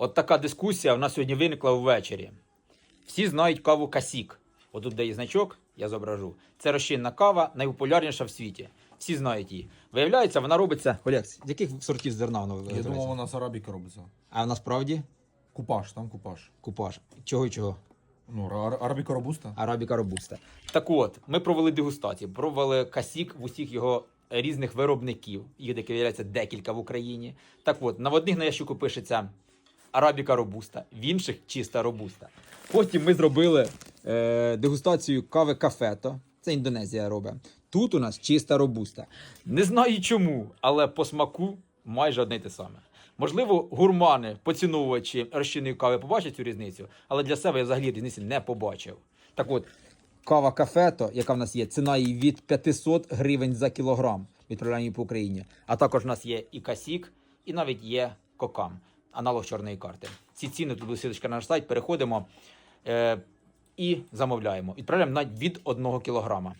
От така дискусія у нас сьогодні виникла ввечері. Всі знають каву Касік. Отут де є значок, я зображу. Це розчинна кава, найпопулярніша в світі. Всі знають її. Виявляється, вона робиться. Олег, з яких сортів зерна вона Я думав, вона з арабіки робиться. А насправді Купаж, там купаж. купаж. Чого і чого? Ну, ар- арабіка робуста. Арабіка робуста. Так от, ми провели дегустацію, пробували касік в усіх його різних виробників. Їх таки виявляється декілька в Україні. Так от, на одних на ящику пишеться арабіка робуста, в інших чиста робуста. Потім ми зробили е, дегустацію кави кафето. Це Індонезія робить. Тут у нас чиста робуста. Не знаю чому, але по смаку майже одне й те саме. Можливо, гурмани, поціновувачі розчинної кави побачать цю різницю, але для себе я взагалі різниці не побачив. Так от, кава кафето, яка в нас є, ціна її від 500 гривень за кілограм, відправляємо по Україні. А також в нас є і касік, і навіть є кокам, аналог чорної карти. Ці ціни тут буде на наш сайт. Переходимо е, і замовляємо. Відправляємо навіть від 1 кілограма.